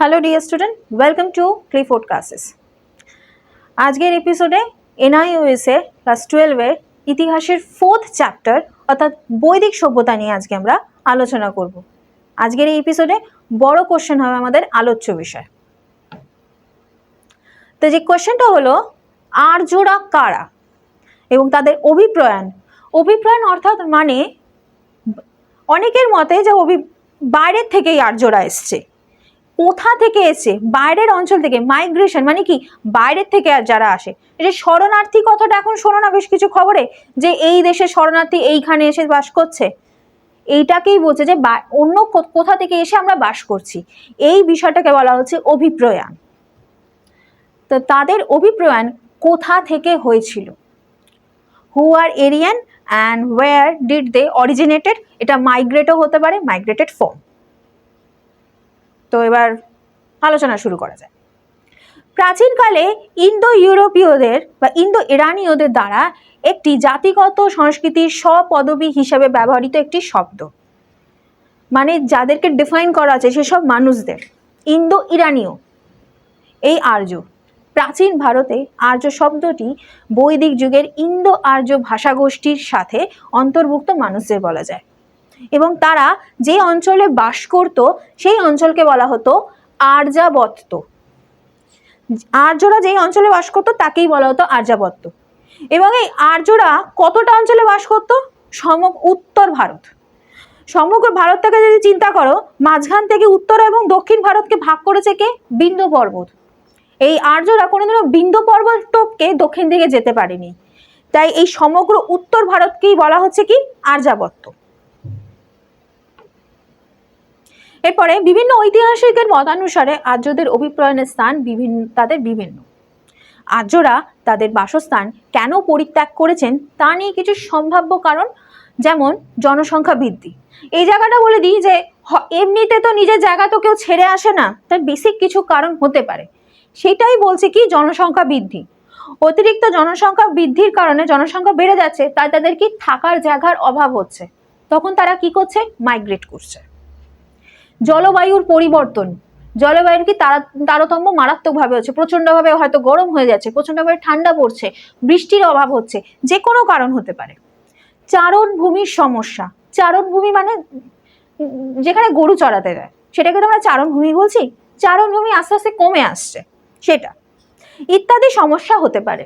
Hello dear student welcome to Clifford classes আজকের এপিসোডে এনআইওএসে class টুয়েলভের ইতিহাসের ফোর্থ চ্যাপ্টার অর্থাৎ বৈদিক সভ্যতা নিয়ে আজকে আমরা আলোচনা করব। আজকের এই এপিসোডে বড় কোশ্চেন হবে আমাদের আলোচ্য বিষয়। তো যে কোশ্চেনটা হলো আর্যরা কারা? এবং তাদের অভিপ্রয়াণ। অভিপ্রয়াণ অর্থাৎ মানে অনেকের মতে যে অভি বাইরের থেকেই আর্যরা এসছে। কোথা থেকে এসে, বাইরের অঞ্চল থেকে মাইগ্রেশন মানে কি? বাইরের থেকে যারা আসে। যে শরণার্থী কথাটা এখন শোনো না বেশ কিছু খবরে, যে এই দেশে শরণার্থী এইখানে এসে বাস করছে। এইটাকেই বলছে যে অন্য কোথা থেকে এসে আমরা বাস করছি। এই বিষয়টাকে বলা হচ্ছে অভিপ্রয়াণ। তো তাদের অভিপ্রয়াণ কোথা থেকে হয়েছিল? Who are Aryan and where did they originated এটা মাইগ্রেটও হতে পারে মাইগ্রেটেড ফর্ম তো এবার আলোচনা শুরু করা যায়। প্রাচীনকালে ইন্দো ইউরোপীয়দের বা ইন্দো ইরানীয়দের দ্বারা একটি জাতিগত সংস্কৃতির স্বপদবী হিসাবে ব্যবহৃত একটি শব্দ। মানে যাদেরকে ডিফাইন করা আছে সেসব মানুষদের। ইন্দো ইরানীয় এই আর্য। প্রাচীন ভারতে আর্য শব্দটি বৈদিক যুগের ইন্দো আর্য ভাষাগোষ্ঠীর সাথে অন্তর্ভুক্ত মানুষদের বলা যায়। এবং তারা যে অঞ্চলে বাস করত, সেই অঞ্চলকে বলা হতো আর্যাবত্ত। আর্যরা যেই অঞ্চলে বাস করতো, তাকেই বলা হতো আর্যাবত্ত। এবং এই আর্যরা কতটা অঞ্চলে বাস করতো? সমগ্র উত্তর ভারত। সমগ্র ভারতটাকে যদি চিন্তা করো, মাঝখান থেকে উত্তর এবং দক্ষিণ ভারতকে ভাগ করেছে কে? বিন্দু পর্বত। এই আর্যরা কোনোদিনও বিন্দু পর্বত টপকে দক্ষিণ দিকে যেতে পারেনি। তাই এই সমগ্র উত্তর ভারতকেই বলা হচ্ছে কি? আর্যাবত্ত। এরপরে বিভিন্ন ঐতিহাসিকের মতানুসারে আর্যদের অভিপ্রায়নের স্থান বিভিন্ন, তাদের বিভিন্ন। আর্যরা তাদের বাসস্থান কেন পরিত্যাগ করেছেন তা নিয়ে কিছু সম্ভাব্য কারণ, যেমন জনসংখ্যা বৃদ্ধি। এই জায়গাটা বলে দিই যে এমনিতে তো নিজের জায়গা তো কেউ ছেড়ে আসে না তার বেসিক কিছু কারণ হতে পারে। সেটাই বলছে কি জনসংখ্যা বৃদ্ধি। অতিরিক্ত জনসংখ্যা বৃদ্ধির কারণে জনসংখ্যা বেড়ে যাচ্ছে, তাই তাদের কি থাকার জায়গার অভাব হচ্ছে। তখন তারা কি করছে? মাইগ্রেট করছে। জলবায়ুর পরিবর্তন। জলবায়ুর কি তারা তারতম্য মারাত্মকভাবে হচ্ছে। প্রচণ্ডভাবে হয়তো গরম হয়ে যাচ্ছে, প্রচণ্ডভাবে ঠান্ডা পড়ছে, বৃষ্টির অভাব হচ্ছে, যে কোনো কারণ হতে পারে। চারণ ভূমির সমস্যা। চারণ ভূমি মানে যেখানে গরু চড়াতে যায়, সেটাকে তো আমরা চারণ ভূমি বলছি। চারণ ভূমি আস্তে আস্তে কমে আসছে, সেটা। ইত্যাদি সমস্যা হতে পারে।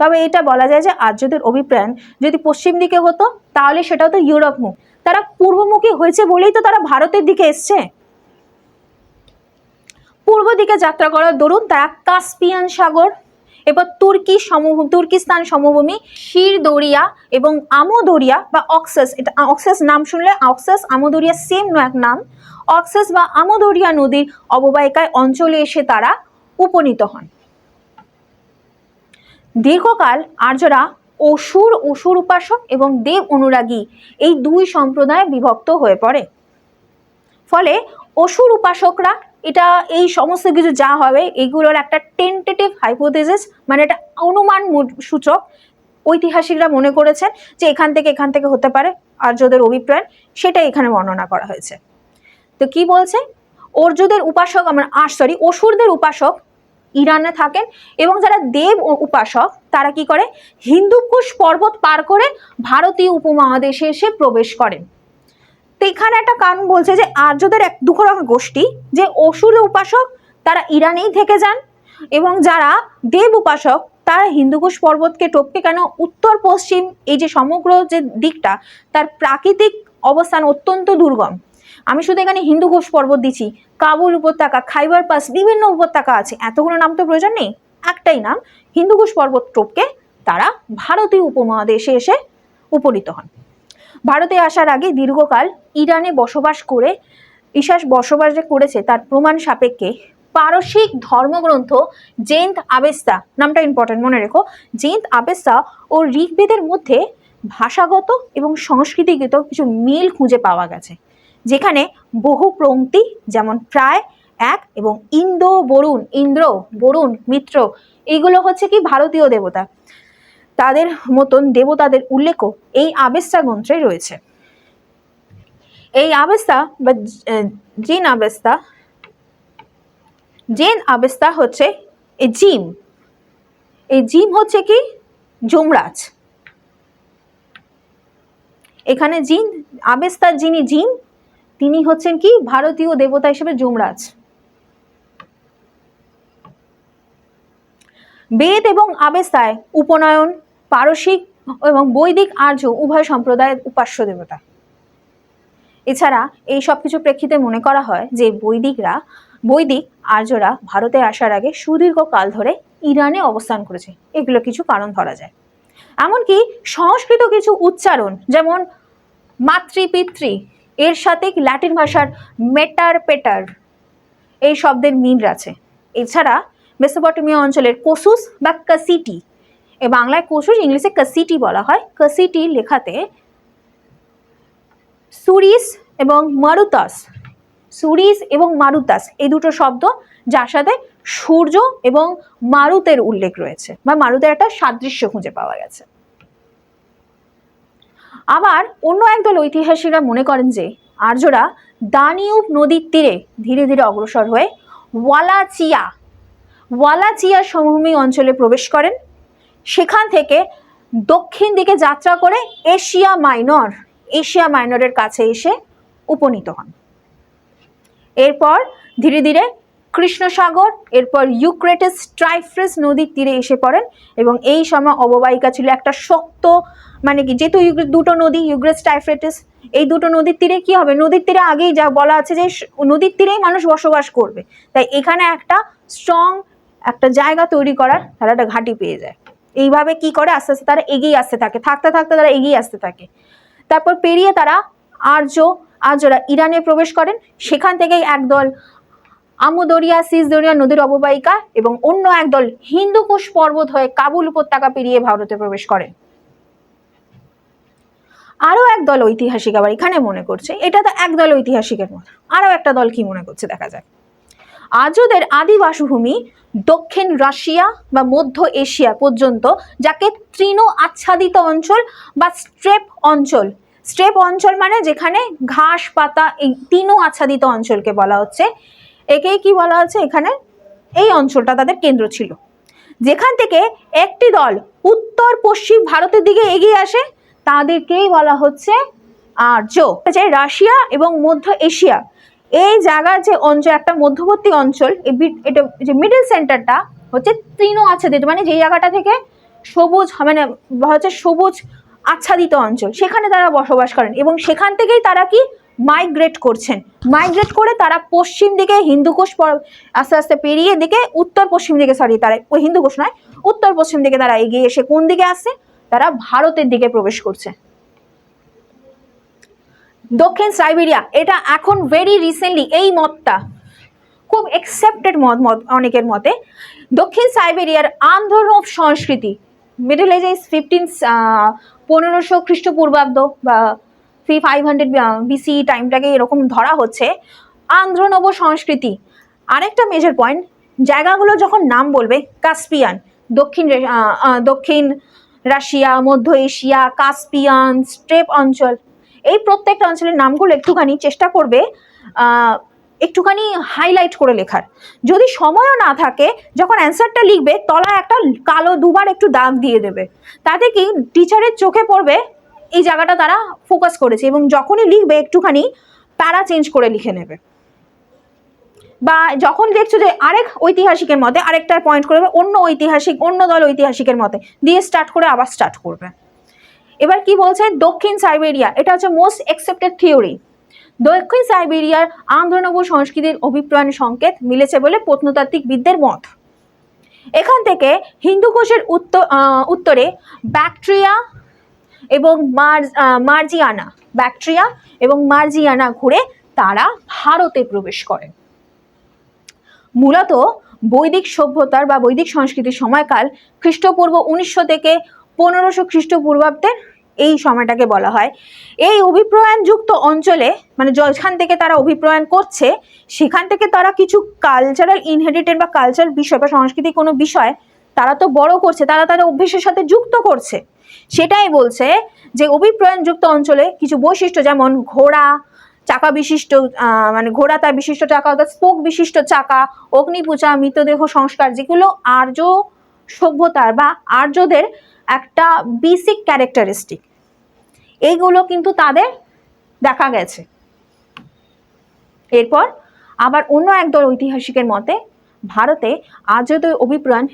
তবে এটা বলা যায় যে আর্যদের অভিপ্রায় যদি পশ্চিম দিকে হতো, তাহলে সেটা হতো ইউরোপ মুখ। তারা পূর্বমুখী হয়েছে বলেই তো তারা ভারতের দিকে এসছে। পূর্ব দিকে যাত্রা করার দরুন তারা কাস্পিয়ান সাগর, এবার তুর্কি সমভূ, তুর্কিস্তান সমভূমি, শিরদরিয়া এবং আমোদরিয়া বা অক্সেস, এটা অক্সেস নাম শুনলে অক্সেস, আমোদরিয়া সেম এক নাম। অক্সেস বা আমোদরিয়া নদীর অববাহিকায় অঞ্চলে এসে তারা উপনীত হন। দীর্ঘকাল আর্যরা অসুর অসুর উপাসক এবং দেব অনুরাগী এই দুই সম্প্রদায়ে বিভক্ত হয়ে পড়ে। ফলে অসুর উপাসকরা এটা, এই সমস্ত কিছু যা হবে, এগুলোর একটা টেন্টেটিভ হাইপোথেসিস মানে একটা অনুমান সূচক ঐতিহাসিকরা মনে করেছেন যে এখান থেকে এখান থেকে হতে পারে আর্যদের অভিপ্রায় সেটা এখানে বর্ণনা করা হয়েছে। তো কি বলছে? অর্যদের উপাসক, আমরা আর সরি অসুরদের উপাসক ইরানে থাকেন এবং যারা দেব উপাসক, তারা কি করে? হিন্দুকুশ পর্বত পার করে ভারতীয় উপমহাদেশে এসে প্রবেশ করেন। তো এখানে একটা কারণ বলছে যে আর্যদের এক দুঃখরকম গোষ্ঠী, যে অসুর উপাসক, তারা ইরানেই থেকে যান এবং যারা দেব উপাসক, তারা হিন্দুকুশ পর্বতকে টপকে কেন? উত্তর, পশ্চিম, এই যে সমগ্র যে দিকটা, তার প্রাকৃতিক অবস্থান অত্যন্ত দুর্গম। আমি শুধু এখানে হিন্দু ঘোষ পর্বত দিচ্ছি কাবুল উপত্যকা, খাইবার পাস, বিভিন্ন উপত্যকা আছে। এতগুলো নাম তো প্রয়োজন নেই। একটাই নাম, হিন্দু ঘোষ পর্বত টোপকে তারা ভারতীয় উপমহাদেশে এসে উপনীত হন। ভারতে আসার আগে দীর্ঘকাল ইরানে বসবাস করে, ইশাস বসবাস যে করেছে, তার প্রমাণ সাপেক্ষে পারসিক ধর্মগ্রন্থ জেন্থ আবেস্তা, নামটা ইম্পর্টেন্ট মনে রেখো জেন্থ আবেস্তা ও ঋগ্বেদের মধ্যে ভাষাগত এবং সংস্কৃতিগত কিছু মিল খুঁজে পাওয়া গেছে। যেখানে বহু পংক্তি যেমন প্রায় এক এবং ইন্দো বরুণ, ইন্দ্র বরুণ, মিত্র এইগুলো হচ্ছে কি ভারতীয় দেবতা। তাদের মতন দেবতাদের উল্লেখও এই আবেস্তা গ্রন্থে রয়েছে। এই আবেস্তা বা জিন আবেস্তা, জেন আবেস্তা হচ্ছে এই জিম। এই জিম হচ্ছে কি? যমরাজ। এখানে জিন আবেস্তা যিনি জিন তিনি হচ্ছেন কি? ভারতীয় দেবতা হিসেবে যমরাজ। বেদ এবং আবেস্তায় উপনয়ন, পারসিক এবং বৈদিক আর্য উভয় সম্প্রদায়ের উপাস্য দেবতা। এছাড়া এই সব কিছু প্রেক্ষিতে মনে করা হয় যে বৈদিকরা, বৈদিক আর্যরা ভারতে আসার আগে সুদীর্ঘ কাল ধরে ইরানে অবস্থান করেছে। এগুলো কিছু কারণ ধরা যায়। এমনকি সংস্কৃত কিছু উচ্চারণ, যেমন মাতৃপিতৃ এর সাথে ল্যাটিন ভাষার মেটার পেটার? এই শব্দের মিল আছে। এছাড়া মেসোপটেমিয়া অঞ্চলের কোসুস বা কাসিটি, এ বাংলায় কোসুস, ইংলিশে কাসিটি বলা হয়। কাসিটি লেখাতে সুরিস এবং মারুতাস, সুরিস এবং মারুতাস, এই দুটো শব্দ যার সাথে সূর্য এবং মারুতের উল্লেখ রয়েছে, বা মারুতের একটা সাদৃশ্য খুঁজে পাওয়া গেছে। আবার অন্য একদল ঐতিহাসিকরা মনে করেন যে আর্যরা দানিউব নদীর তীরে ধীরে ধীরে অগ্রসর হয়ে ওয়ালাচিয়া ওয়ালাচিয়া সমভূমি অঞ্চলে প্রবেশ করেন। সেখান থেকে দক্ষিণ দিকে যাত্রা করে এশিয়া মাইনর, এশিয়া মাইনরের কাছে এসে উপনীত হন। এরপর ধীরে ধীরে কৃষ্ণসাগর, এরপর ইউক্রেটিস ট্রাইফ্রেস নদীর তীরে এসে পড়েন এবং এই সময় অববাহিকা ছিল একটা শক্ত মানে কি, যেহেতু দুটো নদী, ইউগ্রেস টাইফ্রেটিস, এই দুটো নদীর তীরে কি হবে? নদীর তীরে আগেই যা বলা আছে যে নদীর তীরেই মানুষ বসবাস করবে। তাই এখানে একটা স্ট্রং একটা জায়গা তৈরি করার তারা একটা ঘাঁটি পেয়ে যায়। এইভাবে কি করে? আস্তে আস্তে তারা এগিয়ে আসতে থাকে। থাকতে থাকতে তারা এগিয়ে আসতে থাকে। তারপর পেরিয়ে তারা আর্য, আর্যরা ইরানে প্রবেশ করেন। সেখান থেকেই একদল আমুদরিয়া সিজদরিয়া নদীর অববাহিকা এবং অন্য একদল হিন্দুকুশ পর্বত হয়ে কাবুল উপত্যকা পেরিয়ে ভারতে প্রবেশ করেন আরও একদল ঐতিহাসিক আবার এখানে মনে করছে, এটা তো একদল ঐতিহাসিকের মত। আরও একটা দল কি মনে করছে দেখা যায় আজদের আদি বাসভূমি দক্ষিণ রাশিয়া বা মধ্য এশিয়া পর্যন্ত, যাকে তৃণ আচ্ছাদিত অঞ্চল বা স্ট্রেপ অঞ্চল। স্ট্রেপ অঞ্চল মানে যেখানে ঘাস, পাতা এই তৃণ আচ্ছাদিত অঞ্চলকে বলা হচ্ছে। একেই কি বলা হচ্ছে এখানে? এই অঞ্চলটা তাদের কেন্দ্র ছিল। যেখান থেকে একটি দল উত্তর পশ্চিম ভারতের দিকে এগিয়ে আসে, তাদেরকেই বলা হচ্ছে আর্য। যে রাশিয়া এবং মধ্য এশিয়া। এই জায়গার যে অঞ্চল, একটা মধ্যবর্তী অঞ্চল এটা যে মিডল সেন্টারটা হচ্ছে তৃণ আচ্ছাদিত মানে যে জায়গাটা থেকে সবুজ মানে হচ্ছে সবুজ আচ্ছাদিত অঞ্চল, সেখানে তারা বসবাস করেন। এবং সেখান থেকেই তারা কি মাইগ্রেট করছেন। মাইগ্রেট করে তারা পশ্চিম দিকে হিন্দুকোষ আস্তে আস্তে পেরিয়ে দিকে উত্তর পশ্চিম দিকে সরি তারা ওই হিন্দুকোষ নয়, উত্তর পশ্চিম দিকে তারা এগিয়ে এসে কোন দিকে আসছে তারা ভারতের দিকে প্রবেশ করছে। দক্ষিণ সাইবেরিয়া, এটা এখন ভেরি রিসেন্টলি এই মতটা, খুব একসেপ্টেড মত মত, অনেকের মতে। দক্ষিণ সাইবেরিয়ার আন্ধ্রনব সংস্কৃতি মিডল এজ ফিফটিন পনেরোশো খ্রিস্টপূর্বাব্দ বা ফি ফাইভ হান্ড্রেড বিসি টাইমটাকে এরকম ধরা হচ্ছে। আন্ধ্রনব সংস্কৃতি, আরেকটা মেজর পয়েন্ট জায়গাগুলো যখন নাম বলবে কাস্পিয়ান দক্ষিণ দক্ষিণ রাশিয়া, মধ্য এশিয়া কাস্পিয়ান স্ট্রেপ অঞ্চল, এই প্রত্যেকটা অঞ্চলের নামগুলো একটুখানি চেষ্টা করবে একটুখানি হাইলাইট করে লেখার। যদি সময়ও না থাকে, যখন অ্যান্সারটা লিখবে, তলায় একটা কালো দুবার একটু দাগ দিয়ে দেবে। তাতে কি টিচারের চোখে পড়বে এই জায়গাটা তারা ফোকাস করেছে এবং যখনই লিখবে একটুখানি প্যারা চেঞ্জ করে লিখে নেবে। বা যখন দেখছ যে আরেক ঐতিহাসিকের মতে, আরেকটার পয়েন্ট করবে অন্য ঐতিহাসিক, অন্য দল ঐতিহাসিকের মতে, দিয়ে স্টার্ট করে আবার স্টার্ট করবে। এবার কি বলছে? দক্ষিণ সাইবেরিয়া, এটা হচ্ছে মোস্ট অ্যাকসেপ্টেড থিওরি দক্ষিণ সাইবেরিয়ার আন্ধ্রনব সংস্কৃতির অভিপ্রায়ণ সংকেত মিলেছে বলে প্রত্নতাত্ত্বিকবিদদের মত। এখান থেকে হিন্দুকোষের উত্তর উত্তরে ব্যাকট্রিয়া এবং আহ, মার্জিয়ানা ব্যাকট্রিয়া এবং মার্জিয়ানা ঘুরে তারা ভারতে প্রবেশ করেন। মূলত বৈদিক সভ্যতার বা বৈদিক সংস্কৃতির সময়কাল খ্রিস্টপূর্ব উনিশশো থেকে পনেরোশো খ্রিস্টপূর্বাব্দের এই সময়টাকে বলা হয়। এই অভিপ্রয়াণযুক্ত অঞ্চলে মানে যেখান থেকে তারা অভিপ্রয়াণ করছে সেখান থেকে তারা কিছু কালচারাল ইনহেরিটেড বা কালচার বিষয় বা সাংস্কৃতিক কোনো বিষয় তারা তো বড় করছে তারা তাদের অভ্যেসের সাথে যুক্ত করছে। সেটাই বলছে যে অভিপ্রয়াণযুক্ত অঞ্চলে কিছু বৈশিষ্ট্য যেমন ঘোড়া চাকা বিশিষ্ট মানে ঘোড়া তার বিশিষ্ট চাকা, অর্থাৎ স্পোক বিশিষ্ট চাকা, অগ্নিপূজা, মৃতদেহ সংস্কার, যেগুলো আর্য সভ্যতার বা আর্যদের একটা বেসিক ক্যারেক্টারিস্টিক এইগুলো কিন্তু তাদের দেখা গেছে। এরপর আবার অন্য একদল ঐতিহাসিকের মতে ভারতে আর্যদের অভিপ্রাণ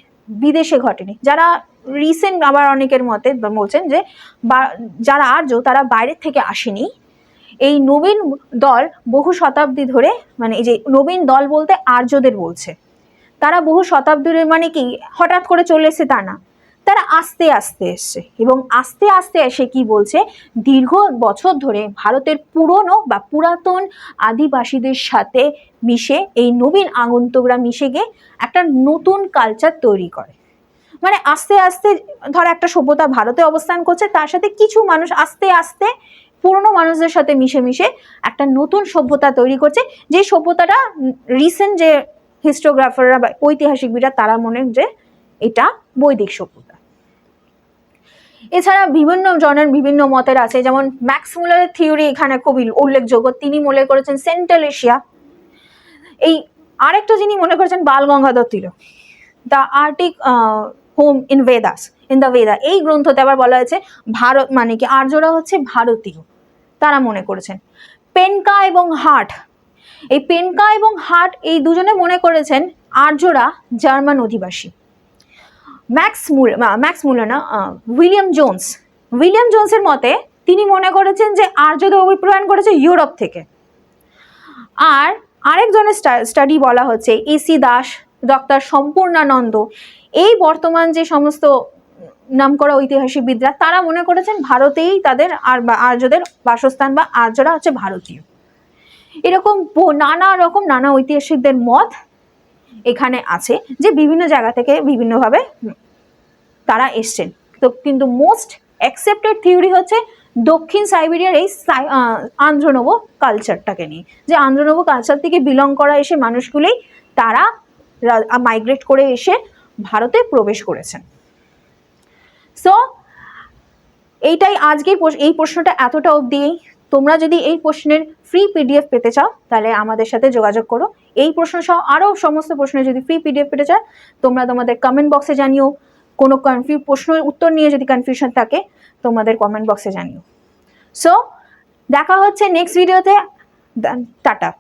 বিদেশে ঘটেনি। যারা রিসেন্ট আবার অনেকের মতে বলছেন যে যারা আর্য, তারা বাইরের থেকে আসেনি। এই নবীন দল বহু শতাব্দী ধরে মানে এই যে নবীন দল বলতে আর্যদের বলছে। তারা বহু শতাব্দী ধরে মানে কি, হঠাৎ করে চলে এসেছে তা না। তারা আস্তে আস্তে এসছে এবং আস্তে আস্তে এসে কি বলছে, দীর্ঘ বছর ধরে ভারতের পুরনো বা পুরাতন আদিবাসীদের সাথে মিশে এই নবীন আগন্তুকরা মিশে গিয়ে একটা নতুন কালচার তৈরি করে। মানে আস্তে আস্তে ধর একটা সভ্যতা ভারতে অবস্থান করছে, তার সাথে কিছু মানুষ আস্তে আস্তে পুরনো মানুষদের সাথে মিশে মিশে একটা নতুন সভ্যতা তৈরি করছে, যে সভ্যতাটা রিসেন্ট যে হিস্টোগ্রাফাররা বা ঐতিহাসিকবিদরা তারা মনে যে এটা বৈদিক সভ্যতা। এছাড়া বিভিন্ন জনের বিভিন্ন মতের আছে, যেমন ম্যাক্স মুলারের থিওরি এখানে খুবই উল্লেখযোগ্য, তিনি মনে করেছেন সেন্ট্রাল এশিয়া। এই আরেকটা যিনি মনে করেছেন, Bal Gangadhar Tilak. The Arctic home in Vedas in the Veda এই গ্রন্থতে আবার বলা হয়েছে ভারত মানে কি? আর্যরা হচ্ছে ভারতীয়। তারা মনে করেছেন। পেনকা এবং হাট। এই পেনকা এবং হাট এই দুজনে মনে করেছেন আর্যরা জার্মান অধিবাসী। ম্যাক্স মুল ম্যাক্স মুলার না উইলিয়াম জোন্স। উইলিয়াম জোন্সের মতে তিনি মনে করেছেন যে আর্যদের অভিপ্রায়ণ করেছে ইউরোপ থেকে। আর আরেকজনের স্টাডি বলা হচ্ছে এসি দাস, ডক্টর সম্পূর্ণানন্দ। এই বর্তমান যে সমস্ত নামকরা ঐতিহাসিকবিদরা তারা মনে করেছেন ভারতেই তাদের আর আর্যদের বাসস্থান বা আর্যরা হচ্ছে ভারতীয়। এরকম নানা রকম নানা ঐতিহাসিকদের মত এখানে আছে যে বিভিন্ন জায়গা থেকে বিভিন্নভাবে তারা এসছেন। তো কিন্তু মোস্ট অ্যাকসেপ্টেড থিওরি হচ্ছে দক্ষিণ সাইবেরিয়ার এই আহ, কালচারটাকে নিয়ে। যে আন্ধ্রনব কালচার থেকে বিলং করা এসে মানুষগুলোই তারা মাইগ্রেট করে এসে ভারতে প্রবেশ করেছেন। সো এইটাই আজকের এই প্রশ্নটা এতটা অবধিই তোমরা যদি এই প্রশ্নের ফ্রি পিডিএফ পেতে চাও, তাহলে আমাদের সাথে যোগাযোগ করো। এই প্রশ্ন সহ আরও সমস্ত প্রশ্নের যদি ফ্রি পিডিএফ পেতে চাও, তোমরা তোমাদের কমেন্ট বক্সে জানিও। কোনো কনফিউ প্রশ্নের উত্তর নিয়ে যদি কনফিউশন থাকে, তোমাদের কমেন্ট বক্সে জানিও। সো দেখা হচ্ছে নেক্সট ভিডিওতে টাটা।